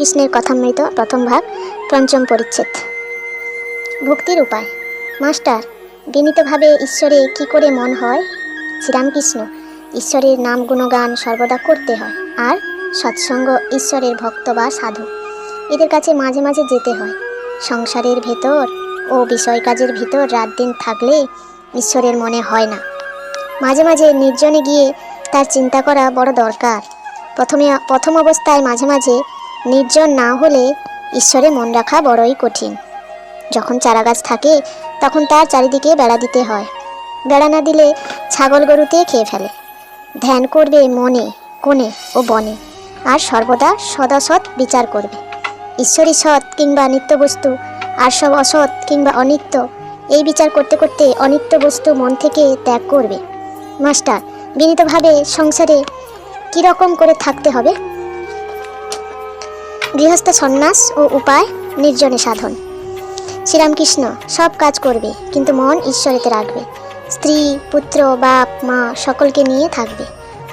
শ্রীরামকৃষ্ণের কথামৃত প্রথম ভাগ, পঞ্চম পরিচ্ছেদ। ভক্তির উপায়। মাস্টার, বিনীতভাবে ঈশ্বরে কি করে মন হয়? শ্রীরামকৃষ্ণ, ঈশ্বরের নাম গুণগান সর্বদা করতে হয়। আর সৎসঙ্গ ঈশ্বরের ভক্ত বা সাধু, এদের কাছে মাঝে মাঝে যেতে হয়। সংসারের ভেতর ও বিষয় কাজের ভিতর রাত দিন থাকলে ঈশ্বরের মনে হয় না। মাঝে মাঝে নির্জনে গিয়ে তার চিন্তা করা বড় দরকার। প্রথমে, প্রথম অবস্থায় মাঝে মাঝে নির্জন না হলে ঈশ্বরে মন রাখা বড়ই কঠিন। যখন চারাগাছ থাকে, তখন তার চারিদিকে বেড়া দিতে হয়। বেড়া না দিলে ছাগল গরুতে খেয়ে ফেলে। ধ্যান করবে মনে, কোণে ও বনে, আর সর্বদা সদাসৎ বিচার করবে। ঈশ্বরী সৎ কিংবা নিত্য বস্তু আর সব অসৎ কিংবা অনিত্য, এই বিচার করতে করতে অনিত্য বস্তু মন থেকে ত্যাগ করবে। মাস্টার, বিনীতভাবে সংসারে কীরকম করে থাকতে হবে? গৃহস্থ সন্ন্যাস ও উপায় নির্জনে সাধন। শ্রীরামকৃষ্ণ সব কাজ করবে, কিন্তু মন ঈশ্বরেতে রাখবে। স্ত্রী, পুত্র, বাপ, মা সকলকে নিয়ে থাকবে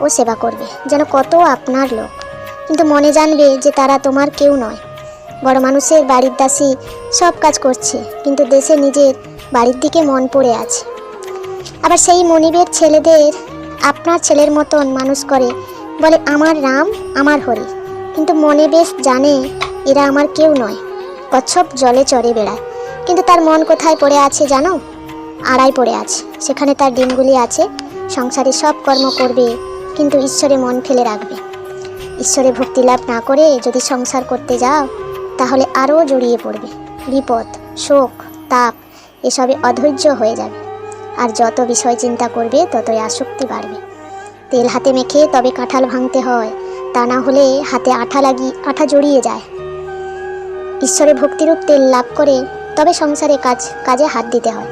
ও সেবা করবে, যেন কত আপনার লোক। কিন্তু মনে জানবে যে তারা তোমার কেউ নয়। বড় মানুষের বাড়ির দাসী সব কাজ করছে, কিন্তু দেশে নিজের বাড়ির দিকে মন পড়ে আছে। আবার সেই মনিবের ছেলেদের আপনার ছেলের মতন মানুষ করে, বলে, আমার রাম, আমার হরি। কিন্তু মনে বেশ জানে এরা আমার কেউ নয়। কচ্ছপ জলে চড়ে বেড়ায়। কিন্তু তার মন কোথায় পড়ে আছে জানো? আড়াই পড়ে আছে। সেখানে তার দিনগুলি আছে। সংসারে সব কর্ম করবে, কিন্তু ঈশ্বরে মন ফেলে রাখবে। ঈশ্বরে ভক্তি লাভ না করে যদি সংসার করতে যাও, তাহলে আরও জড়িয়ে পড়বে। বিপদ, শোক, তাপ, এসবে অধৈর্য হয়ে যাবে। আর যত বিষয় চিন্তা করবে, ততই আসক্তি বাড়বে। তেল হাতে মেখে তবে কাঁঠাল ভাঙতে হয়। তা না হলে হাতে আঠা লাগি, আঠা জড়িয়ে যায়। ঈশ্বরের ভক্তিরূপ তেল লাভ করে তবে সংসারে কাজ, কাজে হাত দিতে হয়।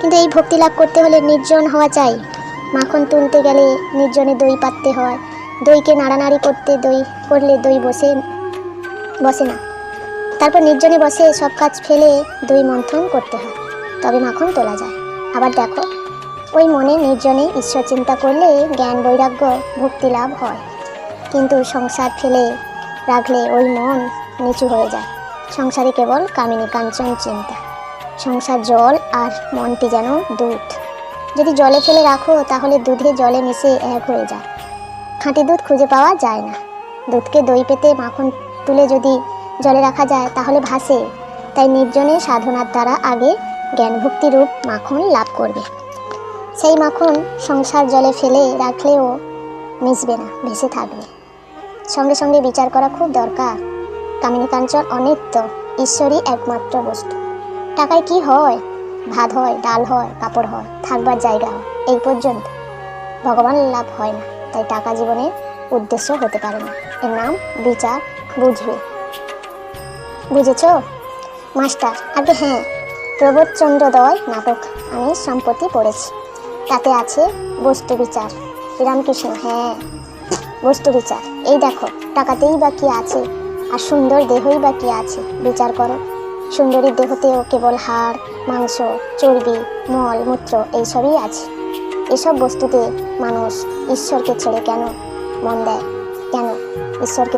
কিন্তু এই ভক্তি লাভ করতে হলে নির্জন হওয়া চাই। মাখন তুলতে গেলে নির্জনে দই পাততে হয়। দইকে নাড়ানাড়ি করতে দই, করলে দই বসে বসে না। তারপর নির্জনে বসে সব কাজ ফেলে দই মন্থন করতে হয়। তবে মাখন তোলা যায়। আবার দেখো, ওই মনে নির্জনে ঈশ্বর চিন্তা করলে জ্ঞান বৈরাগ্য, ভক্তি লাভ হয়। কিন্তু সংসার ফেলে রাখলে ওই মন নিচু হয়ে যায়। সংসারে কেবল কামিনী কাঞ্চন চিন্তা। সংসার জল আর মনটি যেন দুধ। যদি জলে ফেলে রাখো, তাহলে দুধে জলে মিশে এক হয়ে যায়। খাঁটি দুধ খুঁজে পাওয়া যায় না। দুধকে দই পেতে মাখন তুলে যদি জলে রাখা যায়, তাহলে ভাসে। তাই নির্জনে সাধনার দ্বারা আগে জ্ঞানভক্তি রূপ মাখন লাভ করবে। সেই মাখন সংসার জলে ফেলে রাখলেও মিশবে না, ভেসে থাকবে। সঙ্গে সঙ্গে বিচার করা খুব দরকার। কামিনী কাঞ্চন অনিত্য, ঈশ্বরই একমাত্র বস্তু টাকায় কি হয়? ভাত হয়, ডাল হয় কাপড় হয়, থাকবার জায়গা হয়, এই পর্যন্ত। ভগবান লাভ হয় না, তাই টাকা জীবনের উদ্দেশ্য হতে পারে না। এর নাম বিচার বুঝবে। বুঝেছ? মাস্টার, আগে হ্যাঁ প্রবোধচন্দ্রদয় নাটক আমি সম্প্রতি পড়েছি। তাতে আছে বস্তু বিচার। শ্রীরামকৃষ্ণ হ্যাঁ। বস্তু বিচার। এই দেখো, টাকাতেই বা কি আছে? আর সুন্দর দেহই বা কি আছে? বিচার করো। সুন্দরীর দেহতেও কেবল হাড়, মাংস, চর্বি, মল, মূত্র, এইসবই আছে। এসব বস্তুতে মানুষ ঈশ্বরকে ছেড়ে কেন মন দেয়? কেন ঈশ্বরকে